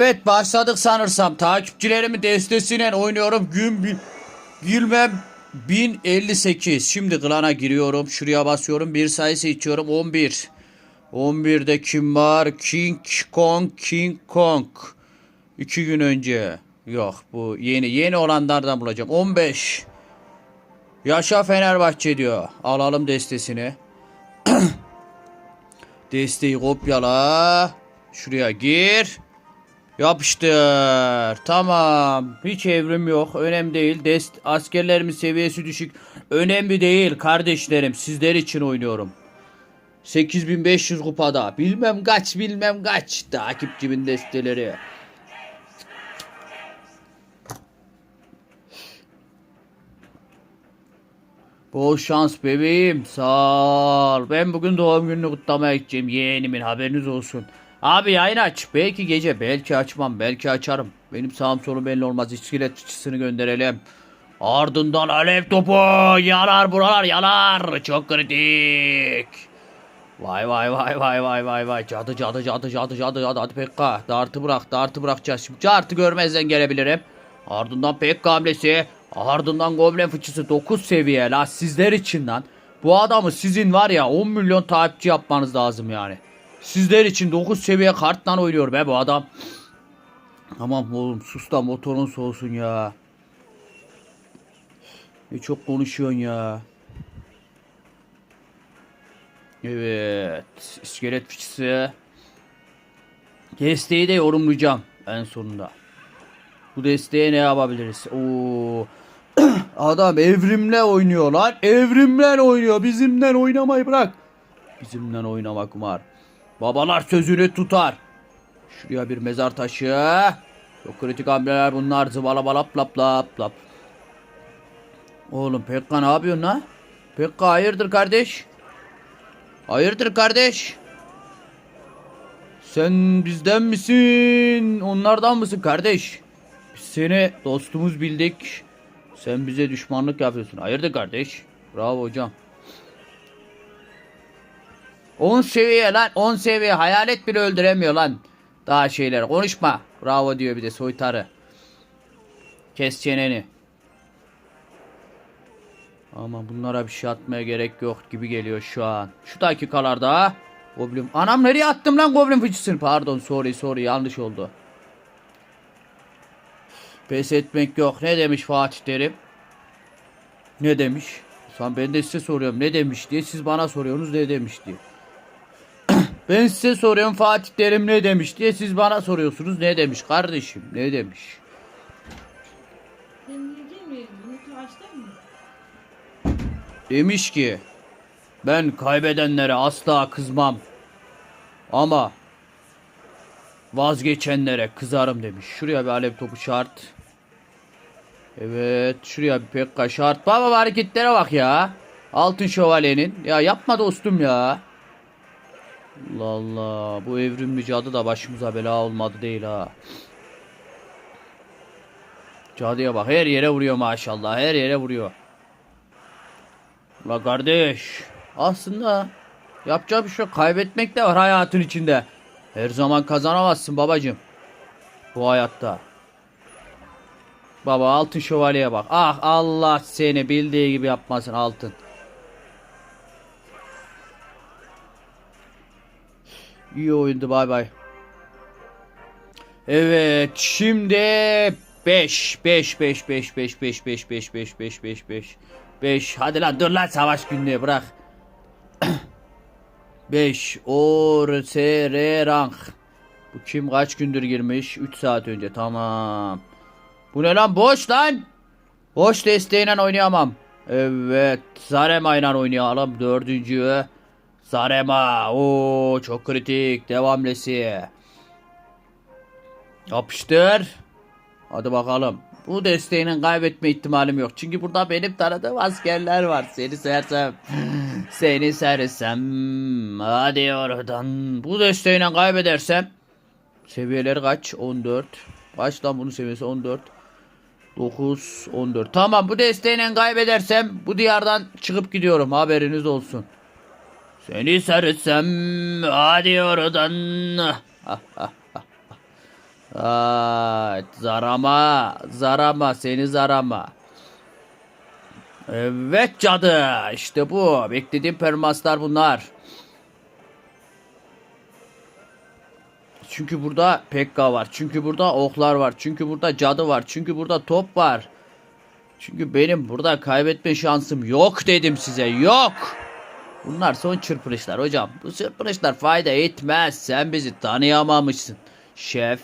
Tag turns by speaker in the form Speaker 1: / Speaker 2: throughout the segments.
Speaker 1: Evet başladık sanırsam. Takipçilerimi destesiyle oynuyorum. Gün bi- Gülmem 1058. Şimdi klana giriyorum. Şuraya basıyorum. Bir sayı seçiyorum. 11. 11'de kim var? King Kong King Kong. İki gün önce. Yok bu yeni. Yeni olanlardan bulacağım. 15. Yaşa Fenerbahçe diyor. Alalım destesini. Desteği kopyala. Şuraya gir. Yapıştır. Tamam. Hiç evrim yok. Önemli değil. Dest askerlerimin seviyesi düşük. Önemli değil kardeşlerim. Sizler için oynuyorum. 8500 kupada. Bilmem kaç bilmem kaç. Takipçimin desteleri. Bol şans bebeğim. Sağ ol. Ben bugün doğum gününü kutlamaya gideceğim. Yeğenimin haberiniz olsun. Abi yayın aç. Belki gece. Belki açmam. Belki açarım. Benim sağım solum belli olmaz. İskelet fıçısını gönderelim. Ardından alev topu. Yanar buralar yanar. Çok kritik. Vay vay vay vay vay vay vay. Cadı cadı cadı cadı cadı cadı. Hadi Pekka. Dartı bırak. Dartı bırakacağız. Şimdi Dartı görmezden gelebilirim. Ardından Pekka hamlesi. Ardından Goblin fıçısı 9 seviye la sizler için lan. Bu adamı sizin var ya 10 milyon takipçi yapmanız lazım yani. Sizler için 9 seviye karttan oynuyor be bu adam. Tamam oğlum sus da motorun soğusun ya. Ne çok konuşuyorsun ya. Evet. iskelet fıçısı. Desteği de yorumlayacağım en sonunda. Bu desteğe ne yapabiliriz? Oo. Adam evrimle oynuyor lan. Evrimle oynuyor. Bizimden oynamayı bırak. Bizimden oynamak var. Babalar sözünü tutar. Şuraya bir mezar taşı. Çok kritik hamleler bunlar. Zıvala balap lap lap lap. Oğlum Pekka ne yapıyorsun lan? Pekka hayırdır kardeş? Hayırdır kardeş? Sen bizden misin? Onlardan mısın kardeş? Biz seni dostumuz bildik. Sen bize düşmanlık yapıyorsun. Hayırdır kardeş? Bravo hocam. 10 seviye lan 10 seviye hayalet bile öldüremiyor lan. Daha şeyler konuşma. Bravo diyor bir de soytarı. Kes çeneni. Ama bunlara bir şey atmaya gerek yok gibi geliyor şu an. Şu dakikalarda Goblin. Anam nereye attım lan Goblin fıçısını? Pardon sorry sorry yanlış oldu. Pes etmek yok. Ne demiş Fatih Terim? Ne demiş? Sen ben de size soruyorum ne demiş diye siz bana soruyorsunuz ne demiş diye. Ben size soruyorum Fatih Terim ne demiş diye siz bana soruyorsunuz ne demiş kardeşim ne demiş. Demiş ki ben kaybedenlere asla kızmam. Ama vazgeçenlere kızarım demiş. Şuraya bir alev topu şart. Evet şuraya bir pekka şart. Baba hareketlere bak ya. Altın şövalyenin. Ya yapma dostum ya. Allah Allah. Bu evrimli cadı da başımıza bela olmadı değil ha. Cadıya bak her yere vuruyor maşallah. Her yere vuruyor. La kardeş. Aslında yapacak bir şey. Kaybetmek de var hayatın içinde. Her zaman kazanamazsın babacım. Bu hayatta. Baba altın şövalyeye bak. Ah Allah seni bildiği gibi yapmasın altın. İyi oyundu bay bay. Evet şimdi 5 5 5 5 5 5 5 5 5 5 5 5 5 hadi lan dur lan savaş günlüğü bırak. 5 or ser rank. Bu kim kaç gündür girmiş? 3 saat önce tamam. Bu ne lan boş lan? Boş desteğiyle oynayamam. Evet Zarema ile oynayalım dördüncü. Zarema o çok kritik devamlesi. Yapıştır. Hadi bakalım. Bu desteğinin kaybetme ihtimalim yok. Çünkü burada benim tanıdığım askerler var. Seni sersem. Seni sersem. Hadi oradan. Bu desteğiyle kaybedersem. Seviyeleri kaç? 14. Kaç lan bunun seviyesi? 14. 9, 14. Tamam bu desteğiyle kaybedersem bu diyardan çıkıp gidiyorum. Haberiniz olsun. Seni sersem. Hadi oradan. Evet, zarama, zarama, seni zarama. Evet cadı, işte bu. Beklediğim permaslar bunlar. Çünkü burada Pekka var. Çünkü burada oklar var. Çünkü burada cadı var. Çünkü burada top var. Çünkü benim burada kaybetme şansım yok dedim size. Yok. Bunlar son çırpınışlar hocam. Bu çırpınışlar fayda etmez. Sen bizi tanıyamamışsın. Şef.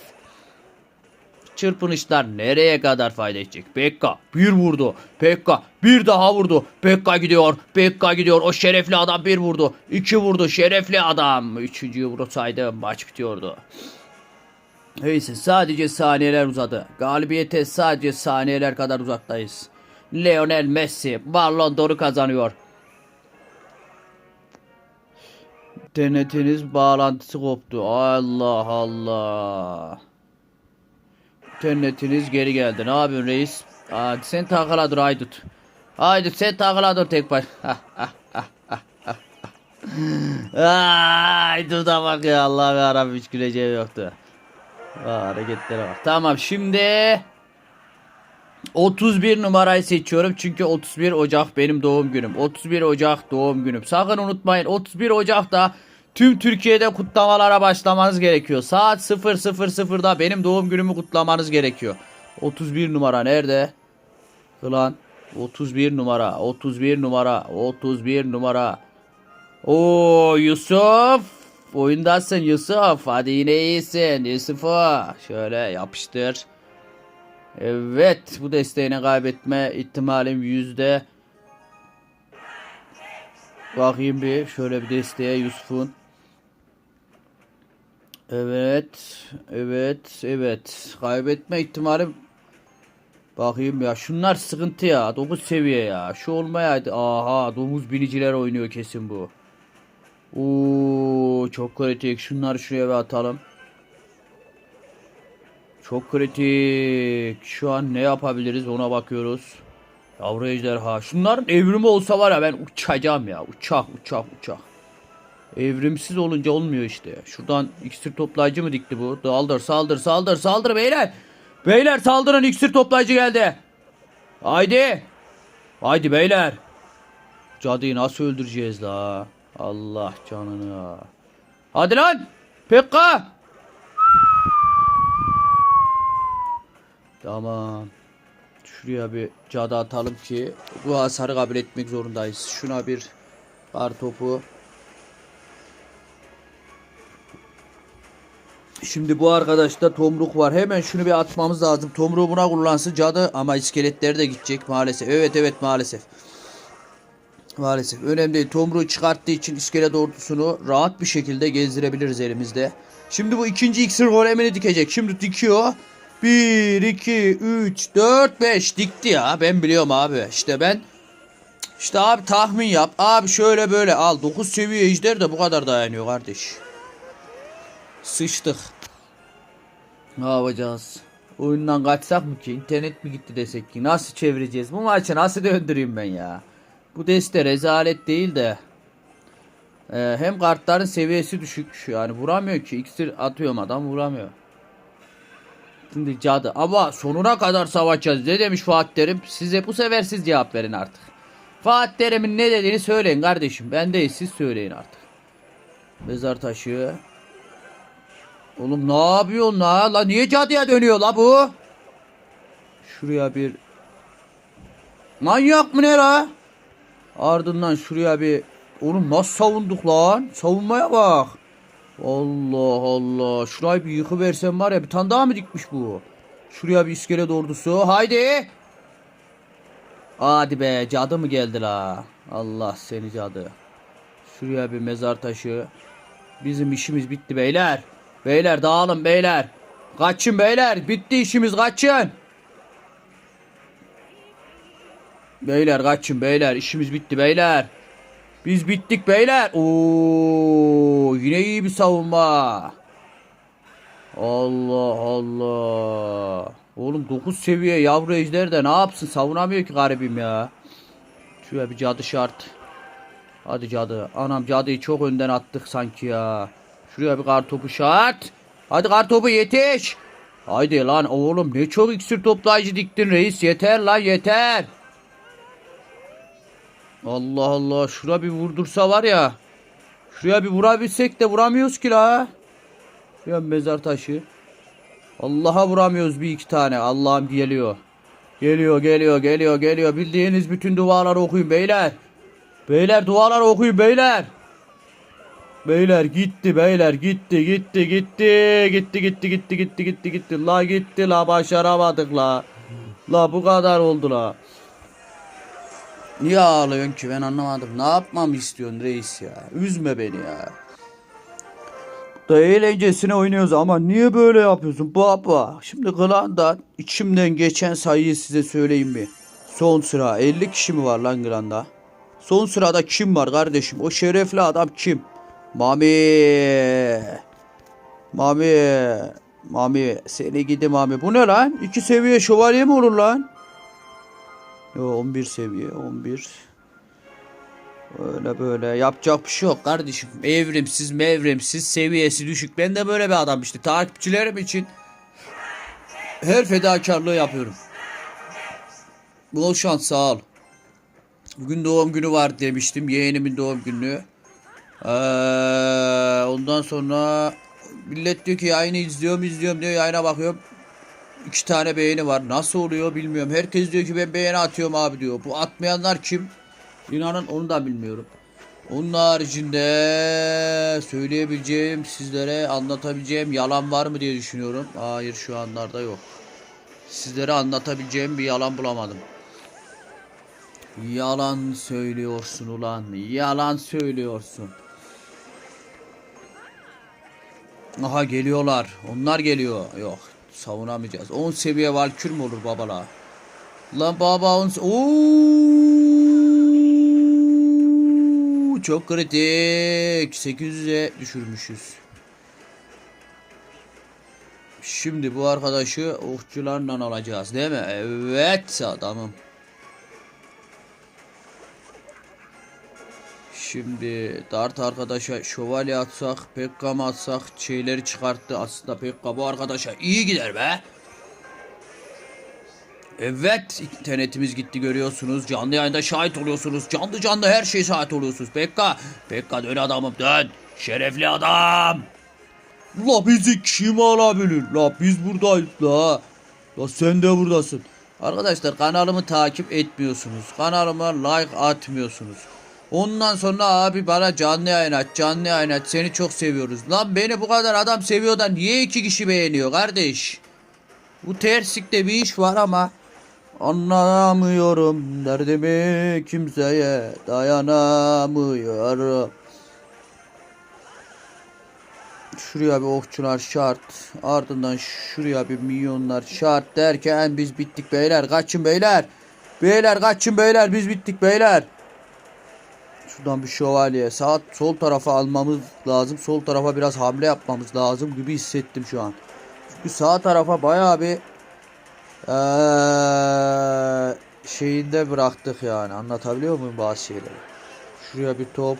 Speaker 1: Çırpınışlar nereye kadar fayda edecek? Pekka bir vurdu. Pekka bir daha vurdu. Pekka gidiyor. Pekka gidiyor. O şerefli adam bir vurdu. İki vurdu. Şerefli adam. Üçüncüyü vursaydı maç bitiyordu. Neyse sadece saniyeler uzadı. Galibiyete sadece saniyeler kadar uzaktayız. Lionel Messi Ballon d'Or'u kazanıyor. Denetiniz bağlantısı koptu. Allah Allah. İnternetiniz geri geldi. Ne yapıyorsun reis? Aa, sen takıla dur Haydut. Haydut sen takıla dur tek baş. Haydut'a bak ya Allah'ım yarabbim hiç güleceğim yoktu. Aa, hareketlere bak. Tamam şimdi 31 numarayı seçiyorum çünkü 31 Ocak benim doğum günüm. 31 Ocak doğum günüm. Sakın unutmayın 31 Ocak'ta tüm Türkiye'de kutlamalara başlamanız gerekiyor. Saat 00.00'da benim doğum günümü kutlamanız gerekiyor. 31 numara nerede? Ulan 31 numara 31 numara 31 numara. Oo Yusuf oyundasın Yusuf hadi yine iyisin Yusuf'u şöyle yapıştır. Evet bu desteğini kaybetme ihtimalim yüzde. Bakayım bir şöyle bir desteğe Yusuf'un. Evet, evet, evet. Kaybetme ihtimalim. Bakayım ya şunlar sıkıntı ya. 9 seviye ya. Şu olmayaydı. Aha domuz biniciler oynuyor kesin bu. Oo çok kritik. Şunları şuraya bir atalım. Çok kritik. Şu an ne yapabiliriz ona bakıyoruz. Yavru ejderha. Şunların evrimi olsa var ya ben uçacağım ya. Uçak uçak uçak. Evrimsiz olunca olmuyor işte. Şuradan iksir toplayıcı mı dikti bu? Saldır saldır saldır saldır beyler. Beyler saldırın iksir toplayıcı geldi. Haydi. Haydi beyler. Cadıyı nasıl öldüreceğiz la? Allah canını. Hadi lan. Pekka. Tamam. Şuraya bir cadı atalım ki bu hasarı kabul etmek zorundayız. Şuna bir kar topu. Şimdi bu arkadaşta tomruk var. Hemen şunu bir atmamız lazım. Tomruğu buna kullansın cadı ama iskeletleri de gidecek maalesef. Evet evet maalesef. Maalesef. Önemli değil. Tomruğu çıkarttığı için iskelet ordusunu rahat bir şekilde gezdirebiliriz elimizde. Şimdi bu ikinci iksir golemini dikecek. Şimdi dikiyor. 1, 2, 3, 4, 5 dikti ya. Ben biliyorum abi. İşte ben işte abi tahmin yap. Abi şöyle böyle al. 9 seviye ejder de bu kadar dayanıyor kardeş. Sıçtık. Ne yapacağız? Oyundan kaçsak mı ki? İnternet mi gitti desek ki? Nasıl çevireceğiz? Bu maçı nasıl döndüreyim ben ya? Bu deste rezalet değil de. Ee, hem kartların seviyesi düşük. Yani vuramıyor ki. İksir atıyorum adam vuramıyor. Şimdi cadı. Ama sonuna kadar savaşacağız. Ne demiş Fuat Terim? Size bu sefer siz cevap verin artık. Fuat Terim'in ne dediğini söyleyin kardeşim. Ben değil siz söyleyin artık. Mezar taşı. Oğlum ne yapıyorsun la? La niye cadıya dönüyor la bu? Şuraya bir Manyak mı ne la? Ardından şuraya bir Oğlum nasıl savunduk lan? Savunmaya bak. Allah Allah. Şurayı bir yıkıversem var ya bir tane daha mı dikmiş bu? Şuraya bir iskelet ordusu. Haydi. Hadi be cadı mı geldi la? Allah seni cadı. Şuraya bir mezar taşı. Bizim işimiz bitti beyler. Beyler dağılın beyler. Kaçın beyler. Bitti işimiz kaçın. Beyler kaçın beyler. İşimiz bitti beyler. Biz bittik beyler. Oo, yine iyi bir savunma. Allah Allah. Oğlum 9 seviye yavru ejder de ne yapsın savunamıyor ki garibim ya. Şuraya bir cadı şart. Hadi cadı. Anam cadıyı çok önden attık sanki ya. Şuraya bir kartopu şart. Hadi kartopu yetiş. Haydi lan oğlum ne çok iksir toplayıcı diktin reis yeter lan yeter. Allah Allah şura bir vurdursa var ya. Şuraya bir vurabilsek de vuramıyoruz ki la. Ya mezar taşı. Allah'a vuramıyoruz bir iki tane. Allah'ım geliyor. Geliyor geliyor geliyor geliyor. Bildiğiniz bütün duaları okuyun beyler. Beyler duaları okuyun beyler. Beyler gitti beyler gitti gitti gitti gitti gitti gitti gitti gitti gitti. La gitti la başaramadık la. La bu kadar oldu la. Niye ağlıyorsun ki? Ben anlamadım. Ne yapmamı istiyorsun reis ya? Üzme beni ya. Da eğlencesine oynuyoruz ama niye böyle yapıyorsun? Baba şimdi klanda içimden geçen sayıyı size söyleyeyim bir. Son sıra 50 kişi mi var lan klanda son sırada kim var kardeşim? O şerefli adam kim Mami. Mami. Mami. Seni gidi Mami. Bu ne lan? İki seviye şövalye mi olur lan? Yo 11 seviye. 11. Öyle böyle. Yapacak bir şey yok kardeşim. Evrimsiz mevrimsiz seviyesi düşük. Ben de böyle bir adam işte. Takipçilerim için her fedakarlığı yapıyorum. Bol şans sağ ol. Bugün doğum günü var demiştim. Yeğenimin doğum günü. Ee, ondan sonra millet diyor ki yayını izliyorum izliyorum diyor yayına bakıyorum. İki tane beğeni var. Nasıl oluyor bilmiyorum. Herkes diyor ki ben beğeni atıyorum abi diyor. Bu atmayanlar kim? İnanın onu da bilmiyorum. Onun haricinde söyleyebileceğim sizlere anlatabileceğim yalan var mı diye düşünüyorum. Hayır şu anlarda yok. Sizlere anlatabileceğim bir yalan bulamadım. Yalan söylüyorsun ulan. Yalan söylüyorsun. Aha geliyorlar. Onlar geliyor. Yok savunamayacağız. 10 seviye valkür mü olur babala? Lan baba 10 Oo, çok kritik. 800'e düşürmüşüz. Şimdi bu arkadaşı okçularla alacağız değil mi? Evet adamım. Şimdi Dart arkadaşa şövalye atsak, Pekka mı atsak şeyleri çıkarttı. Aslında Pekka bu arkadaşa iyi gider be. Evet internetimiz gitti görüyorsunuz. Canlı yayında şahit oluyorsunuz. Canlı canlı her şey şahit oluyorsunuz. Pekka, Pekka dön adamım dön. Şerefli adam. La bizi kim alabilir? La biz buradayız la. La sen de buradasın. Arkadaşlar kanalımı takip etmiyorsunuz. Kanalıma like atmıyorsunuz. Ondan sonra abi bana canlı yayın aç, canlı yayın aç. Seni çok seviyoruz. Lan beni bu kadar adam seviyor da niye iki kişi beğeniyor kardeş? Bu terslikte bir iş var ama anlamıyorum derdimi kimseye dayanamıyorum. Şuraya bir okçular şart. Ardından şuraya bir milyonlar şart derken biz bittik beyler. Kaçın beyler. Beyler kaçın beyler biz bittik beyler. Şuradan bir şövalye. Sağ sol tarafa almamız lazım. Sol tarafa biraz hamle yapmamız lazım gibi hissettim şu an. Çünkü sağ tarafa bayağı bir ee, şeyinde bıraktık yani. Anlatabiliyor muyum bazı şeyleri? Şuraya bir top.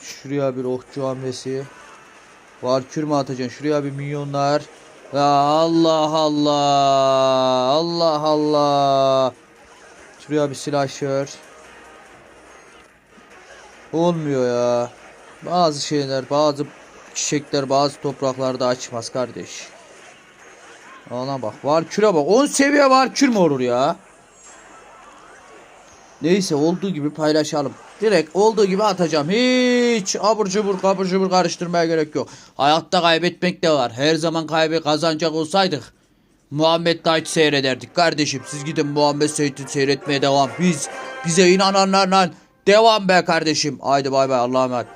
Speaker 1: Şuraya bir okçu hamlesi. Valkür mü atacaksın? Şuraya bir milyonlar. Ya Allah Allah. Allah Allah. Şuraya bir slasher. Olmuyor ya. Bazı şeyler, bazı çiçekler bazı topraklarda açmaz kardeş. Ona bak. Valkür'e bak. 10 seviye Valkür mü olur ya? Neyse olduğu gibi paylaşalım. Direkt olduğu gibi atacağım. Hiç abur cubur kabur cubur karıştırmaya gerek yok. Hayatta kaybetmek de var. Her zaman kaybı kazanacak olsaydık Muhammed Knight seyrederdik kardeşim. Siz gidin Muhammed Said'i seyretmeye devam. Biz bize inananlarla devam be kardeşim. Haydi bay bay Allah'a emanet.